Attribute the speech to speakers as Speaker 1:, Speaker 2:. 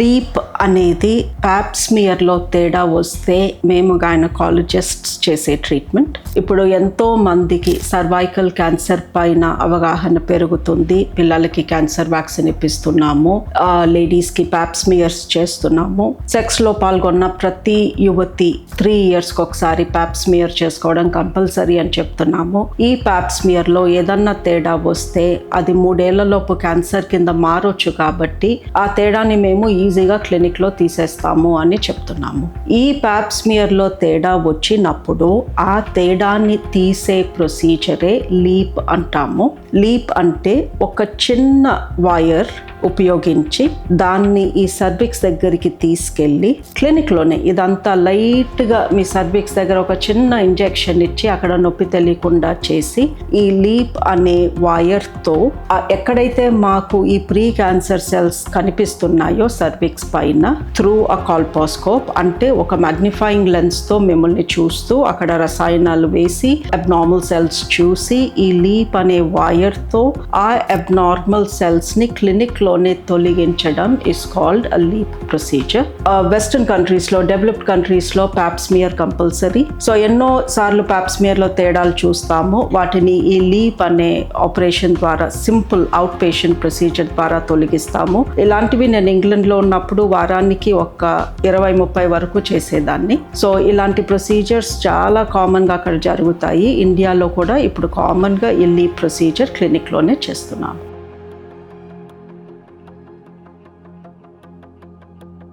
Speaker 1: Leap అనేది ప్యాప్స్మియర్లో తేడా వస్తే మేము గైనకాలజిస్ట్స్ చేసే ట్రీట్మెంట్ ఇప్పుడు ఎంతో మందికి సర్వైకల్ క్యాన్సర్ పైన అవగాహన పెరుగుతుంది. పిల్లలకి క్యాన్సర్ వ్యాక్సిన్ ఇప్పిస్తున్నాము. లేడీస్కి ప్యాప్స్మియర్స్ చేస్తున్నాము. సెక్స్లో పాల్గొన్న ప్రతి యువతి త్రీ ఇయర్స్కి ఒకసారి ప్యాప్స్మియర్ చేసుకోవడం కంపల్సరీ అని చెప్తున్నాము. ఈ ప్యాప్స్మియర్లో ఏదన్నా తేడా వస్తే అది మూడేళ్ళలోపు క్యాన్సర్ కింద మారొచ్చు కాబట్టి ఆ తేడాని మేము ఈజీగా క్లినిక్లో తీసేస్తాము అని చెప్తున్నాము. ఈ ప్యాప్స్మియర్లో తేడా వచ్చినప్పుడు ఆ తేడాన్ని తీసే ప్రొసీజరే లీప్ అంటాము. లీప్ అంటే ఒక చిన్న వైర్ ఉపయోగించి దాన్ని ఈ సర్విక్స్ దగ్గరికి తీసుకెళ్ళి క్లినిక్లోనే ఇదంతా లైట్గా మీ సర్విక్స్ దగ్గర ఒక చిన్న ఇంజెక్షన్ ఇచ్చి అక్కడ నొప్పి తెలియకుండా చేసి ఈ లీప్ అనే వైర్తో ఎక్కడైతే మాకు ఈ ప్రీ క్యాన్సర్ సెల్స్ కనిపిస్తున్నాయో సర్విక్స్ పైన త్రూ అ కాల్పోస్కోప్ అంటే ఒక మ్యాగ్నిఫైయింగ్ లెన్స్తో మిమ్మల్ని చూస్తూ అక్కడ రసాయనాలు వేసి అబ్నార్మల్ సెల్స్ చూసి ఈ లీప్ అనే వైర్తో ఆ అబ్నార్మల్ సెల్స్ని క్లినిక్లోనే తొలగించడం is called a LEEP procedure western కంట్రీస్లో డెవలప్డ్ కంట్రీస్లో ప్యాప్స్మియర్ కంపల్సరీ సో ఎన్నో సార్లు ప్యాప్స్మియర్లో తేడాలు చూస్తాము. వాటిని ఈ లీప్ అనే ఆపరేషన్ ద్వారా సింపుల్ అవుట్ పేషెంట్ ప్రొసీజర్ ద్వారా తొలగిస్తాము. ఇలాంటివి నేను ఇంగ్లాండ్లో ఉన్నప్పుడు వారానికి ఒక ఇరవై ముప్పై వరకు చేసేదాన్ని. సో ఇలాంటి ప్రొసీజర్స్ చాలా కామన్గా అక్కడ జరుగుతాయి. ఇండియాలో కూడా ఇప్పుడు కామన్గా ఈ లీప్ ప్రొసీజర్ క్లినిక్లోనే చేస్తున్నాము